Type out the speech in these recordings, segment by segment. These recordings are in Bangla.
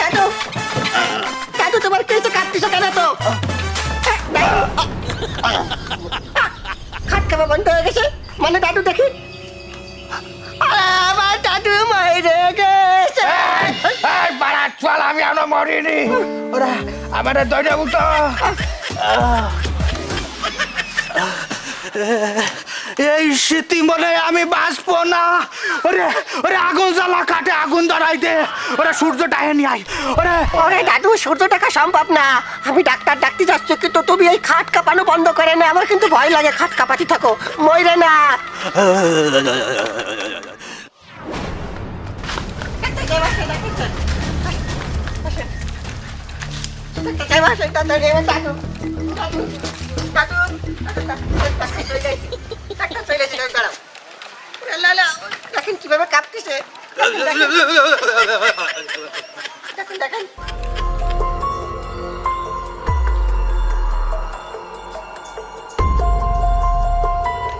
দাদু দাদু তোমার কিছু কাটতিস কেন তো খাট খাওয়া বন্ধ হয়ে গেছে? মানে দাদু দেখি। আমার দাদু মাইরে গেছে। বাড়া চল আমি এখনও মরিনি। ওরা আমার উঠো এই স্মৃতি মনে আমি বাঁচবো না ওরে ওরে আগুন জ্বালা কাটে আগুন ধরাই দে ওরে সূর্য ডাহে নিয়ে আয় ওরে ওরে দাদু সূর্য টাকা সম্ভব না আমি ডাক্তার ডাকতে যাচ্ছি কিন্তু তুমি এই খাট কাঁপানো বন্ধ করে না আমার কিন্তু ভয় লাগে খাট কাঁপাতে থাকো মইরে না দেখেন কীভাবে কাঁপতেছে। দেখেন, দেখেন।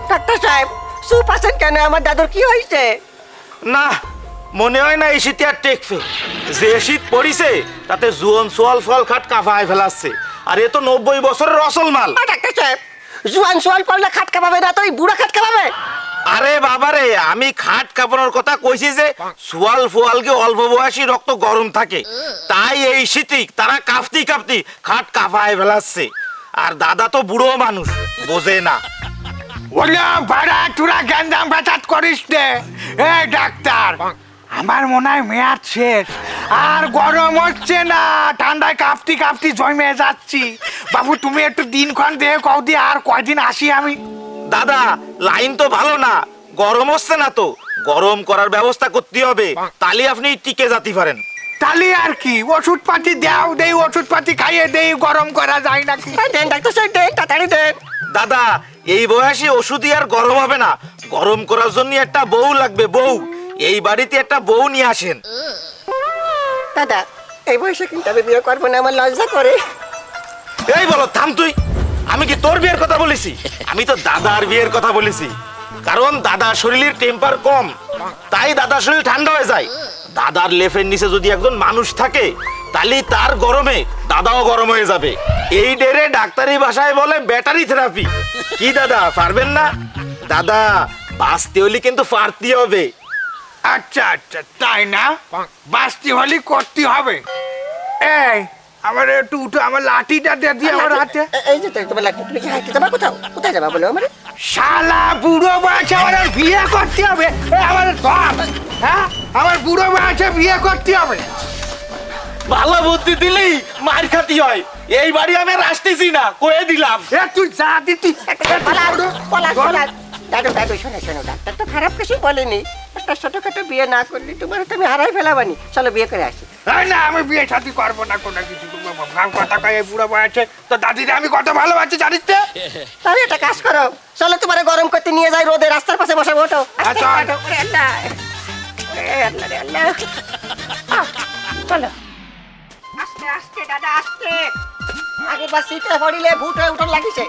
ডাক্তার সাহেব সুপ আছেন কেন? আমার দাদুর কি হয়েছে? না মনে হয় না এই শীতে আর টেকবে যে শীত পড়িছে তাতে জুয়ন সোয়াল ফল খাট কাফায় ফেলাচ্ছে। আর এ তো নব্বই বছরের অসল মাল। ডাক্তার সাহেব জুয়ান সোয়াল করলে খাটকা পাবে না তো ওই বুড়া খাটকা পাবে আরে বাবারে আমি খাট কাঁপানোর কথা কইছি যে সোয়াল ফোয়ালকে অল্প বয়সী রক্ত গরম থাকে? তাই এই শীতে তারা কাঁপতি কাঁপতি খাট কাঁপায় ফেলাচ্ছে। আর দাদা তো বুড়ো মানুষ বোঝে না। ওলা ভাড়া তোরা গ্যান্দাম বেচাত করিস নে। এ ডাক্তার আমার মনে হয় মেয়াদ শেষ। আর গরম হচ্ছে না। ঠান্ডায় কাঁপতি কাঁপতি জমে যাচ্ছি। বাবু তুমি একটু দিনক্ষণ দিয়ে কও দিয়ে আর কয়দিন আসি আমি? দাদা লাইন তো ভালো না। গরম হচ্ছে না তো। গরম করার ব্যবস্থা করতে হবে। তাহলে আপনি টিকে যাতে পারেন। তাহলে আর কি? ওষুধ পাতি দাও দেই ওষুধ পাতি খাইয়ে দেই গরম করা যায় নাকি? এই দেন ডাক্তার সাহেব দেন তাড়াতাড়ি দেন। দাদা এই বয়সে ওষুধই আর গরম হবে না। গরম করার জন্য একটা বউ লাগবে বউ। এই বাড়িতে একটা বউ নিয়ে আসেন। দাদা এই বয়সে কিন্তু আমি বিয়ে করব না আমার লজ্জা করে। এই বলো থাম তুই। আমি কি তোর বিয়ের কথা বলেছি? আমি তো দাদার বিয়ের কথা বলেছি। কারণ দাদার শরীরের টেম্পার কম তাই দাদার শরীর ঠান্ডা হয়ে যায়। দাদার লেফের নিচে যদি একজন মানুষ থাকে তাহলে তার গরমে দাদাও গরম হয়ে যাবে। এই ডেরে ডাক্তারি ভাষায় বলে ব্যাটারি থেরাপি কি দাদা পারবেন না? দাদা বাঁচতে হলে কিন্তু পারতে হবে। আচ্ছা আচ্ছা তাই না? বাঁচতে হলে করতে হবে। এই আমার একটু উঠো আমার লাঠিটা দিয়ে দিয়ে আমার হাতে। এই যে তোমার লাগছে তুমি কি হাঁটতে যাবা কোথাও? কোথায় যাবা বলো আমার? শালা বুড়ো বয়সে আমার আর বিয়ে করতে হবে। এ আমার ধর হ্যাঁ? আমার বুড়ো বয়সে বিয়ে করতে হবে। ভালো বুদ্ধি দিলেই মার খাতি হয়। এই বাড়ি আমি আর আসতেছি না কয়ে দিলাম। এ তুই যা দিতি পলাশ পলাশ পলাশ দাদু দাদু শোনো শোনো ডাক্তার তো খারাপ কিছু বলেনি। একটা ছোটখাটো বিয়ে না করলে তোমার তো আমি হারাই ফেলাবানি। চলো বিয়ে করে আসি। না আমি বিয়ে শাদি করব না কোনো কিছু। কথা কয়ে বুড়ো বয়সে। তো দাদিরা আমি কত ভালোবাসি জানিস তো? তাহলে একটা কাজ করো। চলো তোমার গরম করতে নিয়ে যাই রোদে রাস্তার পাশে বসে ওঠো আস্তে আচ্ছা। আহ, চলো। আস্তে দাদা পড়িলে ভূত হয়ে উঠন লাগিছে।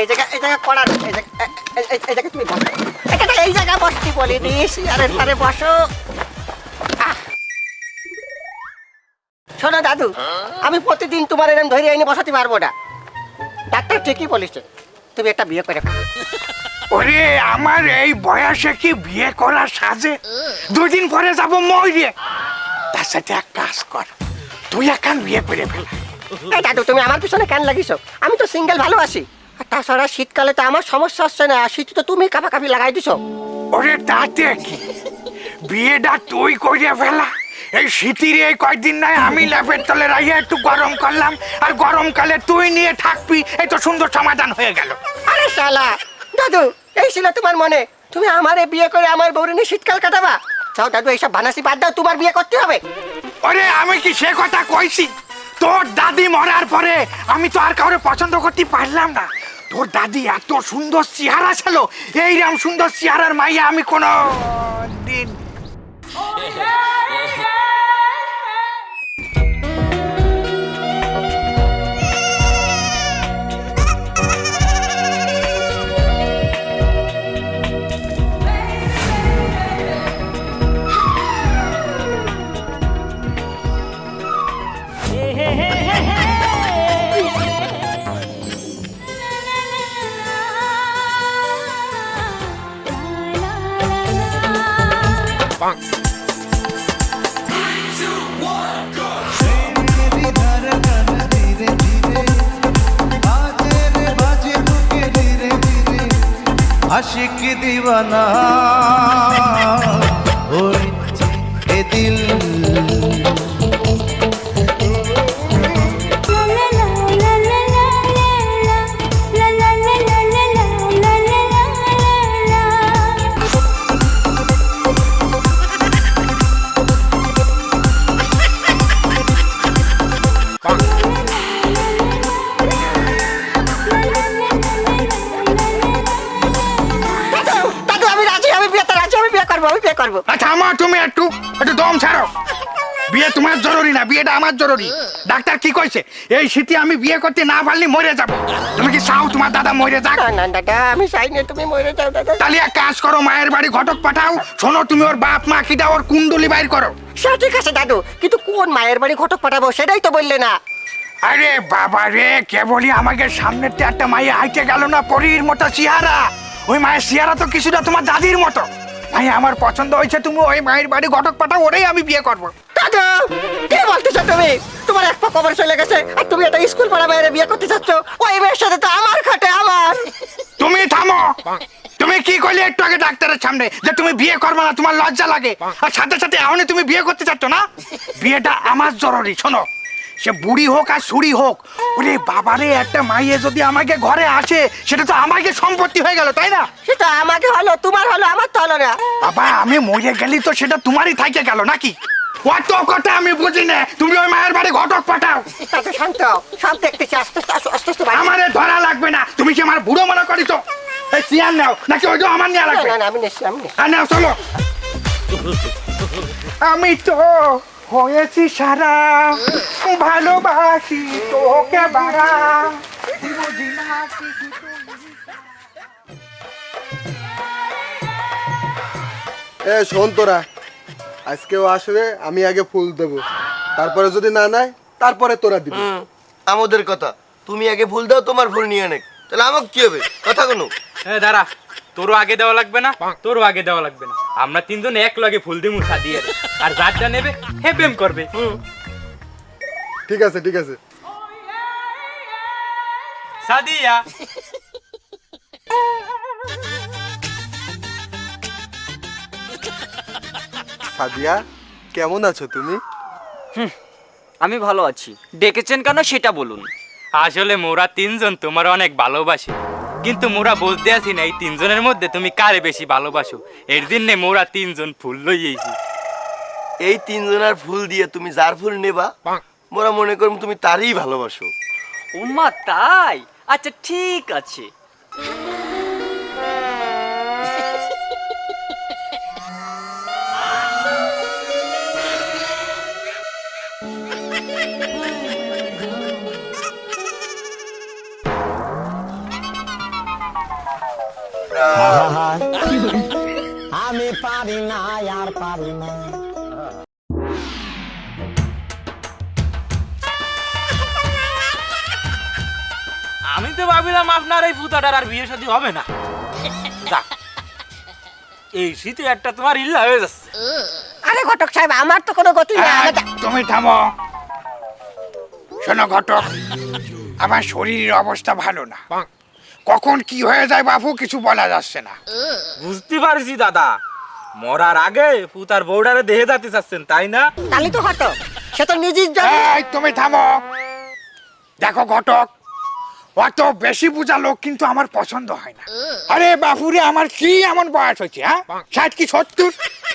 এই জায়গা এই জায়গা করার এই জায়গা এ- এ- এই- এই জায়গা তুমি বসো। এখানে এই জায়গা বসতে বলি আরে আরে বসো। শোনো দাদু আমি প্রতিদিন তোমার এরকম ধরে বসাতে পারব না। ডাক্তার ঠিকই বলেছে তুমি একটা বিয়ে করে। ওরে আমার এই বয়সে কি বিয়ে করার সাজে? দুদিন পরে যাব মরে তার সাথে এক কাজ কর তুই এখন বিয়ে করে ফেল। দাদু তুমি আমার পিছনে কেন লাগিছো আমি তো সিঙ্গেল ভালোবাসি আর তাছাড়া শীতকালে তো আমার সমস্যা হচ্ছে না শীত তো তুমি কাপাকাপি লাগাই দিছো। ওরে তাতে কি? বিয়েটা তুই করে ফেলা। এই শীতির এই কয়দিন নাই আমি ল্যাপের তলে রাইয়া একটু গরম করলাম আর গরমকালে তুই নিয়ে থাকবি এই তো সুন্দর সমাধান হয়ে গেল। আরে শালা দাদু এই ছিল তোমার মনে। তুমি আমারে বিয়ে করে আমার বউরে নিয়ে শীতকাল কাটাবা? চাও দাদু এইসব বানাসি বাদ দাও তোমার বিয়ে করতে হবে। ওরে আমি কি সে কথা কইছি? তোর দাদি মরার পরে আমি তো আর কাউরে পছন্দ করতে পারলাম না। তোর দাদি এত সুন্দর চেহারা ছিল। এইরকম সুন্দর চেহারার মাইয়া আমি কোনো দিন আশিক দিওয়ানা। বিয়ে করব। আচ্ছা আমার তুমি একটু একটু দম ছাড়ো। বিয়ে তোমার জরুরি না বিয়েটা আমার জরুরি। ডাক্তার কি কইছে? এই শীতে আমি বিয়ে করতে না পারলে মরে যাব। তুমি কি চাও তোমার দাদা মরে যাক? না না দাদা আমি চাই না তুমি মরে যাও দাদা। তাহলে এক কাজ করো মায়ের বাড়ি ঘটক পাঠাও। শোনো তুমি ওর বাপ মা কিটা ওর কুণ্ডলি বাইর করো। সে ঠিক আছে দাদু কিন্তু কোন মায়ের বাড়ি ঘটক পাঠাবো সেটাই তো বললে না। আরে বাবা রে কেবলই আমাকে সামনের একটা মায়ে হাইটে গেল না পরীর মতো চেহারা। ওই মায়ের চেহারা তো কিছুটা তোমার দাদির মতো। ভাই আমার পছন্দ হয়েছে তুমি ওই মায়ের বাড়ি ঘটক পাঠাও ওরেই আমি বিয়ে করব। দাদু কি বলতেছো তুমি? তোমার এক পা কবর চলে গেছে আর তুমি একটা স্কুল পড়া মেয়ের বিয়ে করতে চাচ্ছ? ওই মেয়ের সাথে তো আমার খাটে আমার। তুমি থামো! তুমি কি করলে একটু আগে ডাক্তারের সামনে যে তুমি বিয়ে করবে না তোমার লজ্জা লাগে? আর সাথে সাথে এখনই তুমি বিয়ে করতে চাচ্ছ না? বিয়েটা আমার জরুরি শোনো। সে বুড়ি হোক আর সুড়ি হোক ওরে বাবারে একটা মাইয়ে যদি আমাকে ঘরে আসে সেটা তো আমাকে সম্পত্তি হয়ে গেল তাই না? সেটা আমাকে হলো তোমার হলো আমার তো হলো না। বাবা আমি মরে গেলি তো সেটা তোমারই থাকে গেল নাকি? অত কথা আমি বুঝি না তুমি ওই মায়ের বাড়ি ঘটক পাঠাও। দাদু শান্ত সব দেখতেছি আস্তে আস্তে আস্তে আস্তে আমারে ধরা লাগবে না তুমি কি আমার বুড়ো মনে করিস এই চেয়ার নাও নাকি ওই আমার নেওয়া লাগবে না না আমি নিচ্ছি আমি। আর নাও চলো। আমি তো হয়েছি সারা। ভালোবাসি তোকে বাড়া বুঝি না কিছু এ শোন তোরা। আজকেও আসবে আমি আগে ফুল দেব। তারপরে যদি না নেয় তারপরে তোরা দিবি। আমাদের কথা। তুমি আগে ফুল দাও তোমার ফুল নিয়ে নেক। তাহলে আমাকে কি হবে? কথা কোনো। এ দাঁড়া। তোরও আগে দেওয়া লাগবে না তোরও আগে দেওয়া লাগবে না। আমরা তিনজন এক লগে ফুল দিমু সাদিয়ে আর যার যা নেবে হে প্রেম করবে। ঠিক আছে ঠিক আছে। সাদিয়া। সাদিয়া কেমন আছো তুমি? আমি ভালো আছি। ডেকেছেন কেন সেটা বলুন। আসলে মোরা তিনজন তোমার অনেক ভালোবাসি। কিন্তু মোরা বলতে আসি না এই তিনজনের মধ্যে তুমি কারে বেশি ভালোবাসো? এর জন্যে মোরা তিনজন ফুল লইয়েছি এই তিনজনের ফুল দিয়ে তুমি যার ফুল নেবা মোরা মনে করুন তুমি তারই ভালোবাসো। উম্মা তাই? আচ্ছা ঠিক আছে। আমি পারি না আর পারি না। আমি তো ভাবিলাম আপনার এই ফুতাটার আর বিয়ে শাদী হবে না। যাক এই শীতে একটা তোমার ইল্লা হয়ে যাচ্ছে। আরে ঘটক সাহেব আমার তো কোনো গতি নেই তো- তুমি থামো। শোনো ঘটক আমার শরীরের অবস্থা ভালো না। কখন কি হয়ে যায় বাবু কিছু বলা যাচ্ছে না। বুঝতে পারছি দাদা। মরার আগে পুতার বউডারে দেহে যাতে চাচ্ছেন তাই না? তাহলে তো হতো সে তো নিজের জন্য তুমি থামো। দেখো ঘটক অত বেশি বোঝা লোক কিন্তু আমার পছন্দ হয় না। আরে বাপুরে আমার কি এমন বয়স হয়েছে হ্যাঁ? ষাট কি সত্তর?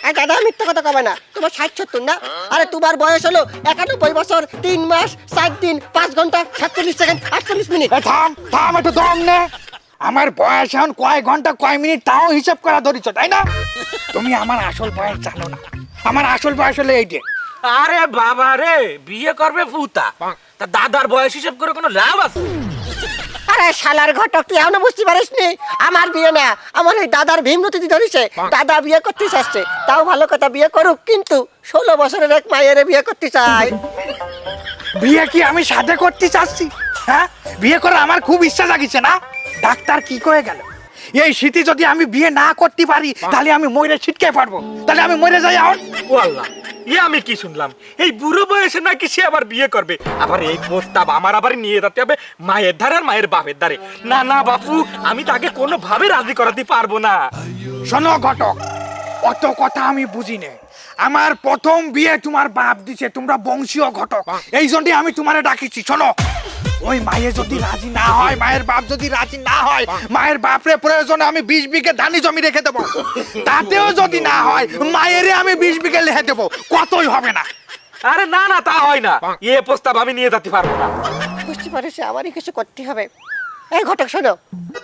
এই দাদা মিথ্যা কথা কবে না? তোমার ষাট সত্তর না? আরে তোমার বয়স হলো একানব্বই বছর তিন মাস সাত দিন পাঁচ ঘণ্টা সাতচল্লিশ সেকেন্ড আটচল্লিশ মিনিট। থাম থাম একটু দম নে। আমার বয়স এখন কয় ঘণ্টা কয় মিনিট তাও হিসাব করা ধরিছ তাই না? তুমি আমার আসল বয়স জানো না। আমার আসল বয়স হলো এইটে আরে বাবা রে বিয়ে করবে ফুতা। তা দাদার বয়স হিসাব করে কোনো লাভ আছে? আরে শালার ঘটক তুই এখনও বুঝতে পারিস নি আমার বিয়ে না আমার ওই দাদার ভীমরতি ধরেছে। দাদা বিয়ে করতে চাচ্ছে তাও ভালো কথা বিয়ে করুক কিন্তু ষোলো বছরের এক মায়ের বিয়ে করতে চাই। বিয়ে কি আমি সাথে করতে চাচ্ছি? হ্যাঁ? বিয়ে করার আমার খুব ইচ্ছা জাগিছে না? ডাক্তার কি করে গেল? এই শীতে যদি আমি বিয়ে না করতে পারি তাহলে আমি মরে ছিটকে পারব। তাহলে আমি মরে যাই এখন ও আল্লাহ। ইয়ে আমি কি শুনলাম? এই বুড়ো বয়সে নাকি সে আবার বিয়ে করবে? আবার এই প্রস্তাব আমার আবার নিয়ে যেতে হবে মায়ের ধারে আর মায়ের বাপের ধারে না না, বাপু, আমি তাকে কোনোভাবে রাজি করাতে পারব না। শোনো ঘটক, অত কথা আমি বুঝি নে আমার প্রথম বিয়ে তোমার বাপ দিছে তোমরা বংশীয় ঘটক। এই জন্যই আমি তোমারে ডাকিছি শোনো। ওই মায়ে যদি রাজি না হয় মায়ের বাপ যদি রাজি না হয় মায়ের বাপরে প্রয়োজনে আমি বিশ বিঘে ধানি জমি রেখে দেবো। তাতেও যদি না হয় মায়েরে আমি বিশ বিঘে লেখে দেবো। কতই হবে না? আরে না না তা হয় না। এ প্রস্তাব আমি নিয়ে যেতে পারব না। বুঝতে পারছি আমারই কিছু করতে হবে। এই ঘটক শোনো।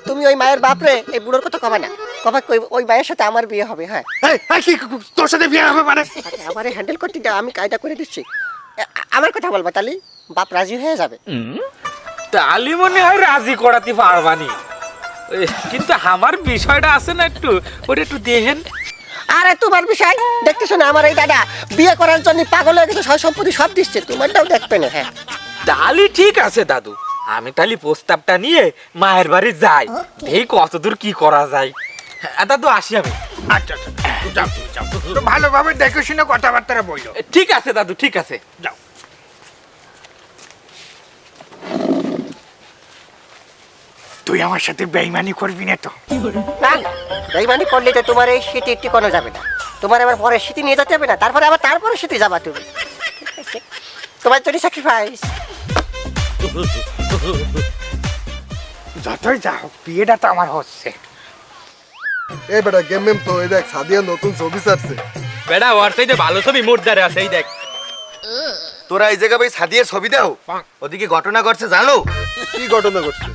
তুমি ওই মায়ের বাপরে এই বুড়োর কথা কবে না। কবে কই- ওই মায়ের সাথে আমার বিয়ে হবে হ্যাঁ। এই, এই, কি তোর সাথে বিয়ে হবে মানে? আরে আমারে হ্যান্ডেল করতে দাও আমি কায়দা করে দিচ্ছি। আমার কথা বলবা তালি? বাপ রাজি হয়ে যাবে। তালি মনে হয় রাজি করাতে পারবানি। কিন্তু আমার বিষয়টা আছে না একটু ওটা একটু দেখেন। আরে তোমার বিষয়? দেখতেছো না আমার এই দাদা বিয়ে করার জন্য পাগল হয়ে গেছে সব সম্পত্তি সব দিচ্ছে তোমারটাও দেখবে না হ্যাঁ। তালি ঠিক আছে দাদু। আমি তাহলে প্রস্তাবটা নিয়ে মায়ের বাড়ি যাই। এই কতদূর কি করা যায়? হ্যাঁ, দাদু আসি আমি। আচ্ছা আচ্ছা তো ভালোভাবে দেখে শুনে কথাবার্তা বইলো এ, ঠিক আছে দাদু ঠিক আছে। যাও। তুই আমার সাথে বেইমানি করবি না তো? না বেইমানি করলে তো তোমার এই শীতে টিকানো যাবে না। তোমার আবার পরে শীতে নিয়ে যেতে হবে না তারপরে আবার তারপরে শীতে যাবা তুমি। ঠিক আছে? তোমার জন্য স্যাক্রিফাইস যতই যা হোক বিয়েটা তো আমার হচ্ছে। এই বেটা গেম মেম তো এই দেখ সাদিয়া নতুন ছবি ছাড়ছে। বেটা ওর সাইডে ভালো ছবি মোটদারে আছে এই দেখ। তোরা এই জায়গায় ভাই সাদিয়ে ছবি দাও ওদিকে ঘটনা ঘটছে জানো? কি ঘটনা ঘটছে?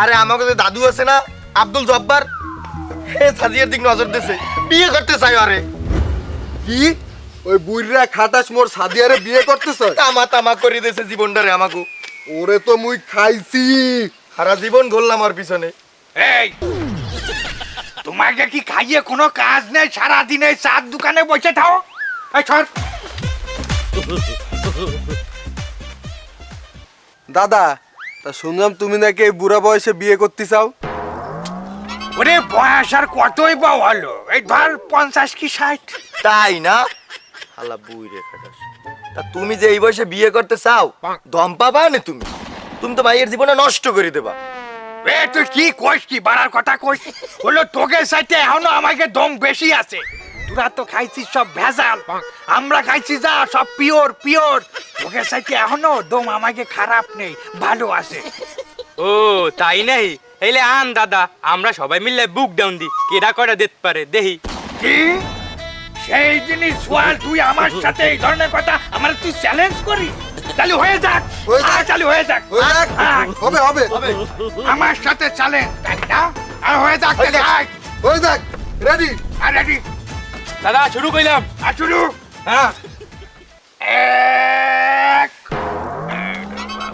আরে আমাকে যে দাদু আছে না আব্দুল জব্বার হে সাদিয়ার দিক নজর দিছে। বিয়ে করতে চাই আরে কি? ওই বুইরা খাটাস মোর সাদিয়ারে বিয়ে করতেছ তামা তামা করে দিয়েছে জীবনটারে আমাকে। ওরে তো মুই খাইছি। সারা জীবন ঘুরলাম আর পিছনে। এই তোমাকে কি খাইয়ে কোনো কাজ নেই? সারাদিন এই চার দোকানে বসে থাও। এই সর। দাদা তা শুনলাম তুমি নাকি এই বুড়া বয়সে বিয়ে করতে চাও? ওরে বয়স আর কতই বা হলো? এই ধর পঞ্চাশ কি ষাট? তাই না? হালা বুই রে খাটাস। তা তুমি যে এই বয়সে বিয়ে করতে চাও দম পাবা না তুমি? তুমি তো ভাইয়ের জীবনে নষ্ট করে দেবা। এ তুই কি কইস কি? বাড়ার কথা কইস? হলো তোকে সাইতে এখনও আমাকে দম বেশি আছে। তোরা তো খাইছিস সব ভেজাল। আমরা খাইছি যা সব পিওর পিওর। তোকে সাইতে এখনও দম আমাকে খারাপ নেই ভালো আছে। ও তাই নাই? এইলে আন দাদা আমরা সবাই মিলে বুক ডাউন দি। কেডা করে দিতে পারে দেহি কি? সেই জিনিস সোয়াল তুই আমার সাথে এই ধরনের কথা আমার তুই চ্যালেঞ্জ করি? চালু হয়ে যাক। হয়ে যাক। চালু হয়ে যাক। ওই দেখ, হবে হবে। হবে। আমার সাথে চ্যালেঞ্জ তাই না? আর হয়ে যাক ওই দেখ রেডি আর রেডি দাদা শুরু করলাম আর শুরু? হ্যাঁ। এক।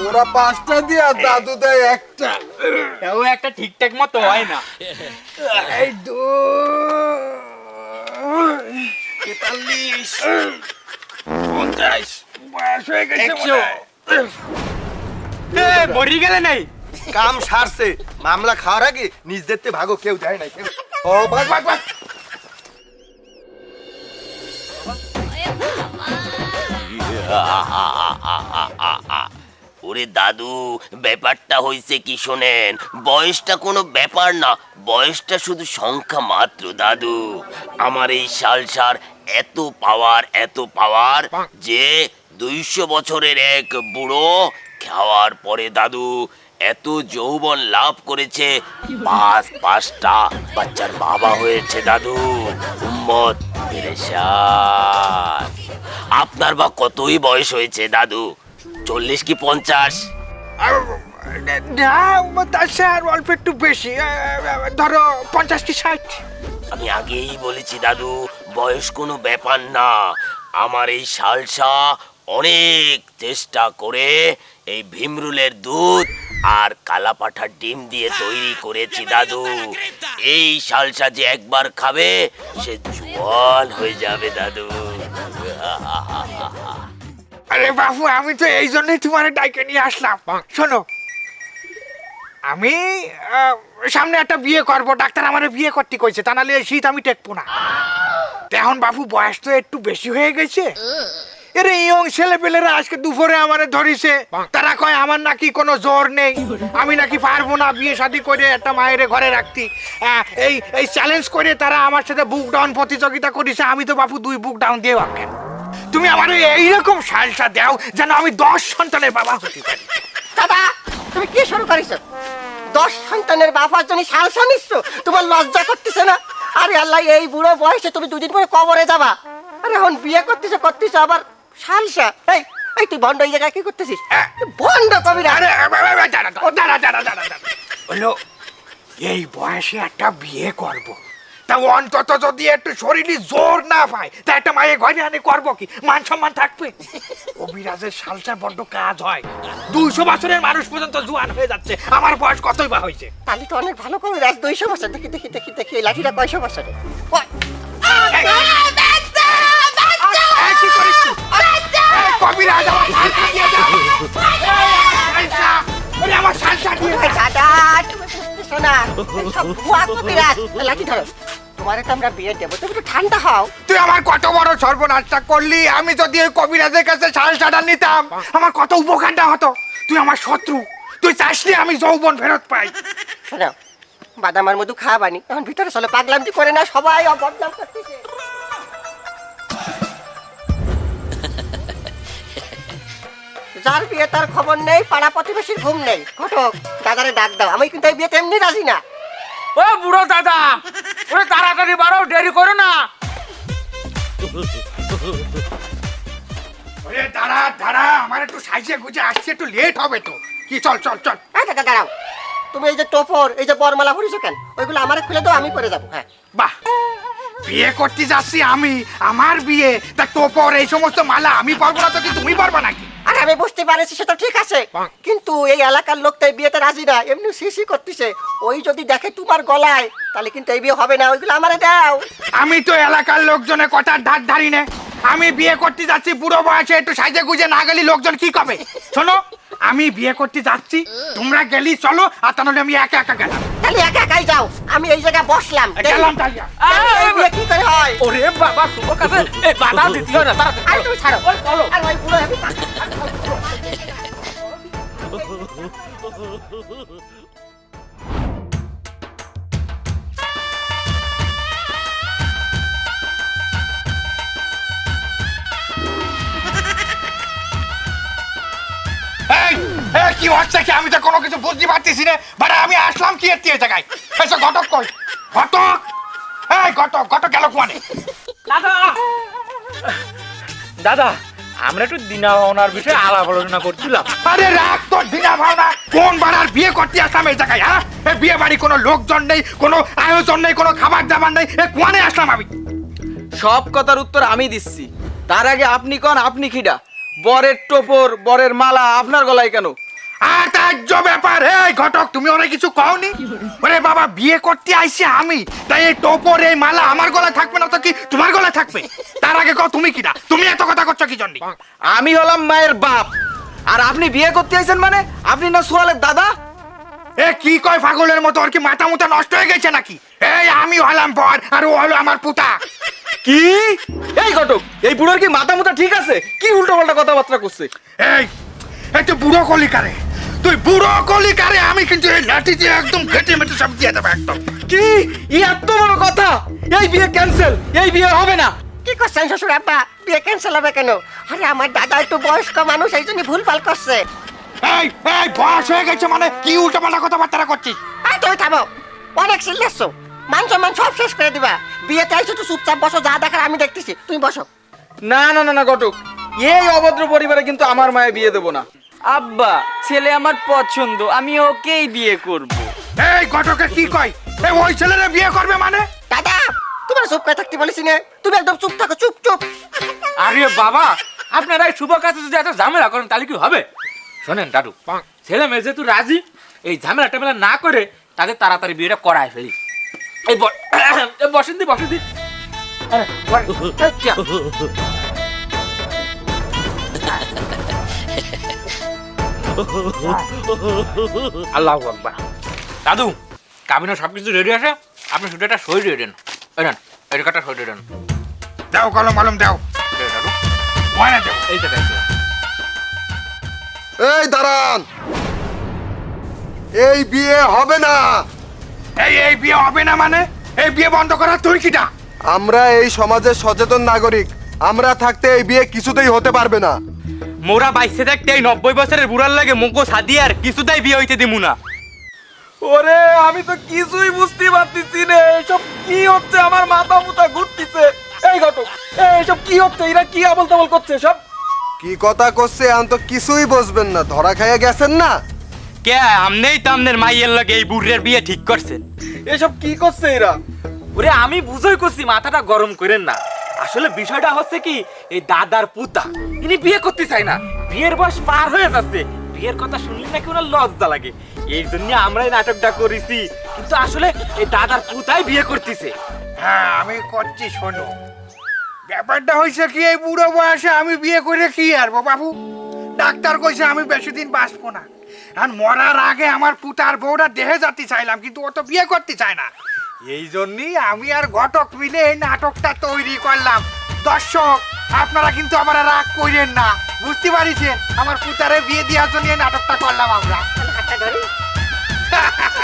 ওরা পাঁচটা দিয়া দাদু দেয় একটা। ও একটা ঠিকঠাক মতো হয় না। এই দুই তেতাল্লিশ পঞ্চাশ বয়স হয়ে গেছে। এ, মরি গেলে নাই। কাম সারছে। মামলা খাওয়ার আগে নিজ দেখতে ভাগো কেউ দেয় নাই। ও ভাগ ভাগ ভাগ ওরে দাদু ব্যাপারটা হয়েছে কি শোনেন? বয়সটা কোনো ব্যাপার না। বয়সটা শুধু সংখ্যা মাত্র দাদু। আমার এই সালসার এত পাওয়ার এত পাওয়ার যে দুইশো বছরের এক বুড়ো খাওয়ার পরে দাদু এত যৌবন লাভ করেছে। পাঁচ পাঁচটা বাচ্চার বাবা হয়েছে দাদু। উম্মত আপনার বা কতই বয়স হয়েছে দাদু? চল্লিশ কি পঞ্চাশ? অল্প একটু বেশি। ধরো পঞ্চাশ কি ষাট? আমি আগেই বলেছি দাদু বয়স কোনো ব্যাপার না। আমার এই সালসা অনেক চেষ্টা করে এই ভীমরুলের দুধ আর কালাপাঠার ডিম দিয়ে তৈরি করেছি, দাদু। এই সালসা যে একবার খাবে, সে জল হয়ে যাবে, দাদু। আরে বাবু, আমি তো এই জন্যই তোমার ডাইকে নিয়ে আসলাম। শোনো, আমি সামনে একটা বিয়ে করব, ডাক্তার আমার বিয়ে করতে কইছে, তা নাহলে শীত আমি টেকবো না। এখন বাবু বয়স তো একটু বেশি হয়ে গেছে। এরে ইয়ং ছেলে পেলেরা আজকে দুপুরে আমারে ধরিছে। তারা কয় আমার নাকি কোনো জোর নেই। আমি নাকি পারব না বিয়ে শাদি করে একটা মায়ের ঘরে রাখতি। এই এই চ্যালেঞ্জ করে তারা আমার সাথে বুক ডাউন প্রতিযোগিতা করেছে। আমি তো বাপু দুই বুক ডাউন দিয়ে ভাবকেন তুমি আমার এইরকম সালসা দাও যেন আমি দশ সন্তানের বাবা হতে পারি। দাদা তুমি কি শুরু করেছ? দশ সন্তানের বাবার জন্য সালসা নিচ্ছ? তোমার লজ্জা করতেছে না? আরে আল্লাহ এই বুড়ো বয়সে তুমি দুদিন পরে কবরে যাবা। আরে এখন বিয়ে করতেছো করতেছো আবার সালসা। এই এই তুই ভণ্ড এই জায়গায় কি করতেছিস? ভণ্ড কবিরা। আরে আরে, দাঁড়া দাঁড়া, দাঁড়া দাঁড়া এই বয়সে একটা বিয়ে করব। তা অন্তত যদি একটু শরীরে জোর না পায় তা একটা মায়ের ঘরে আনে করব কি? মান সম্মান থাকবে? কবিরাজের সালসা বড্ড কাজ হয়। দুইশো বছরের মানুষ পর্যন্ত জোয়ান হয়ে যাচ্ছে। আমার বয়স কতই বা হয়েছে? তাহলে তো অনেক ভালো কবি রাজ দুইশো বছর। দেখি দেখি দেখি দেখি লাঠিটা কয়শো বছরে কবিরাজ আমার সালসা দিয়ে। দাদা তুমি বুঝতেছো না। সব ভুয়া কবিরাজ। লাঠি ধরো। তোমারে তো আমরা বিয়ে দেবো তুমি একটু ঠান্ডা হও। তুই আমার কত বড় সর্বনাশটা করলি আমি যদি ওই কবিরাজের কাছে সালসাটা নিতাম আমার কত উপকারটা হতো। তুই আমার শত্রু তুই চাসনি আমি যৌবন ফেরত পাই। শোনো বাদামার মধু খাওয়াবানি এখন ভিতরে চলো পাগলামটি করে না সবাই বদনাম করতেছে। যার বিয়ে তার খবর নেই পাড়া প্রতিবেশীর ঘুম নেই। ঘটক দাদারে ডাক দাও আমি কিন্তু এই বিয়েতে এমনি রাজি না। ও বুড়ো দাদা দেরি করো না। ওরে দাঁড়া দাঁড়া আমার একটু সাইজে গুজে আসছে একটু লেট হবে তো। কি চল চল চল। এই দাদা দাঁড়াও। তুমি এই যে টোপর এই যে বরমালা ভরিছো কেন? ওইগুলো আমারে খুলে দাও আমি করে যাব হ্যাঁ। বাহ। বিয়ে করতে যাচ্ছি আমি আমার বিয়ে তা তোপর এই সমস্ত মালা আমি পারব না তো কি তুমি পারবা নাকি? আরে আমি বুঝতে পারছি সেটা ঠিক আছে। কিন্তু এই এলাকার লোক তো এই বিয়েতে রাজি না এমনি সিসি করতেছে। ওই যদি দেখে তোমার গলায় তাহলে কিন্তু এই বিয়ে হবে না ওইগুলো আমারে দাও। আমি তো এলাকার লোকজনের কথার ধার ধারি নে। আমি বিয়ে করতে যাচ্ছি বুড়ো বয়সে একটু সাইজে গুজে না গেলি লোকজন কি কবে? শোনো আমি বিয়ে করতে যাচ্ছি তোমরা গেলি চলো আর তাহলে আমি একা একা গেলাম। তাহলে একা একাই যাও। আমি এই জায়গায় বসলাম। গেলাম কি করে হয়? ওরে বাবা শুভ বাধা দিতে হয় না তাড়াতাড়ি আরে তুমি ছাড়ো। আর ওই বুড়ো আমি কি হচ্ছে কি? আমি তো কোনো কিছু বুঝতে পারতেছি না। বারে আমি আসলাম কি এর জায়গায়? এসে ঘটক কই? ঘটক? এই ঘটক ঘটক গেল কোয়ানে। দাদা! দাদা আমরা একটু দিনা ভাওনার বিষয়ে আলাপ আলোচনা করছিলাম। আরে রাখ তোর দিনা ভাবনা কোন বাড়ার বিয়ে করতে আসলাম এই জায়গায় হ্যাঁ? এই বিয়ে বাড়ি কোনো লোকজন নেই কোনো আয়োজন নেই কোনো খাবার দাবার নেই। এ কোয়ানে আসলাম আমি। সব কথার উত্তর আমি দিচ্ছি। তার আগে আপনি কন আপনি খিডা। বরের টোপর বরের মালা আপনার গলায় কেন? আশ্চর্য ব্যাপার এই ঘটক তুমি অনেক কিছু কওনি? ওরে বাবা বিয়ে করতে আইছি আমি তাই এই টোপর এই মালা আমার গলায় থাকবে না তো কি তোমার গলায় থাকবে? তার আগে কও তুমি কিনা তুমি এত কথা করছ কি জন্য? আমি হলাম মায়ের বাপ। আর আপনি বিয়ে করতে আইছেন মানে? আপনি না সোয়ালের দাদা? এ কি কয় পাগলের মতো আর কি মাথা মুথা নষ্ট হয়ে গেছে নাকি? এই আমি হলাম বর আর ও হলো আমার পুতা। কি? এই ঘটক এই বুড়োর কি মাথা মুথা ঠিক আছে? কি উল্টো পাল্টা কথাবার্তা করছে? এই এই তুই বুড়ো কলিকারে। তুই বুড়ো কলিকারে আমি কিন্তু এই লাঠি দিয়ে একদম ঘেটে মেটে সব দিয়ে দেবো একদম। কি? ই এত বড় কথা? এই বিয়ে ক্যান্সেল এই বিয়ে হবে না। কি করছেন শ্বশুর আব্বা? বিয়ে ক্যান্সেল হবে কেন? আরে আমার দাদা একটু বয়স্ক মানুষ এই জন্য ভুল ভালো করছে। এই এই বয়স হয়ে গেছে মানে কি উল্টো পাল্টা কথাবার্তা করছিস? আরে তুমি থামো। অনেক সিরিয়াস মান সম্মান সব শেষ করে দিবা। বিয়েতে আইছো তো চুপচাপ বসো যা দেখার আমি দেখতেছি। তুমি বসো। না না না না ঘটক এই অভদ্র পরিবারে কিন্তু আমার মায়ে বিয়ে দেবো না। আব্বা ছেলে আমার পছন্দ আমি ওকেই বিয়ে করব। এই ঘটকে কি কয়? এই ওই ছেলেরা বিয়ে করবে মানে? দাদা তোমার চুপ করে থাকতে বলেছি না। তুমি একদম চুপ থাকো চুপ চুপ। আরে বাবা আপনারা এই শুভ কাজে যদি এত ঝামেলা করেন তাহলে কি হবে? শোনেন দাদু ছেলে মেয়ে যেহেতু রাজি এই ঝামেলা টামেলা না করে তাদের তাড়াতাড়ি বিয়েটা করায় ফেলি। এই বসেন দি বসেন দি। আরে। আল্লাহ আকবার। দাদু কাবিনের সব কিছু রেডি আছে? আপনি শুধু একটা সই দিয়ে দেন। এই নেন এই কাটা সই দিয়ে দেন। দাও কলম কলম দাও। দাদু ময়না দাও? এই যে এই এই দাঁড়ান। এই বিয়ে হবে না। এই এই বিয়ে হবে না মানে? এই বিয়ে বন্ধ করা তুই কিটা? আমরা এই সমাজের সচেতন নাগরিক। আমরা থাকতে এই বিয়ে কিছুতেই হতে পারবে না। মোরা বাইসে থাকতে এই নব্বই বছরের বুড়ার লাগে মুখো সাদি আর কিছুতেই বিয়ে হইতে দিমু না। ওরে আমি তো কিছুই বুঝতে পারতেছি না এসব কি হচ্ছে? আমার মাথা মুথা ঘুরতেছে। এই ঘটক এইসব কি হচ্ছে? এরা কি আবল তাবল করছে সব? কি কথা করছে আন তো কিছুই বুঝবেন না। ধরা খাইয়া গেছেন না? কে আমনেই তো আমনের মাইয়ের লাগে এই বুড়ের বিয়ে ঠিক করছেন। এসব কি করছে এরা? ওরে আমি বুঝই করছি মাথাটা গরম করেন না। আসলে বিষয়টা হচ্ছে কি, এই দাদার পুতা, ইনি বিয়ে করতে চায় না। বিয়ের বয়স পার হয়ে যাচ্ছে। বিয়ের কথা শুনলে নাকি ওনার লজ্জা লাগে। এই জন্য আমরা এই নাটকটা করেছি। কিন্তু আসলে এই দাদার পুতাই বিয়ে করতেছে। হ্যাঁ আমি করছি, শোনো। ব্যাপারটা হয়েছে কি, এই বুড়ো বয়সে আমি বিয়ে করে কি আরবো, বাবু? ডাক্তার কইছে আমি বেশি দিন বাঁচবো না। আর মরার আগে আমার পুতার বউটা দেহে যাতে চাইলাম, কিন্তু ও তো বিয়ে করতে চায় না। এই জন্যই আমি আর ঘটক মিলে এই নাটকটা তৈরি করলাম। দর্শক আপনারা কিন্তু আমার রাগ করেন না। বুঝতে পারিছেন? আমার পুতারে বিয়ে দেওয়ার জন্য এই নাটকটা করলাম আমরা। হাতটা ধরি।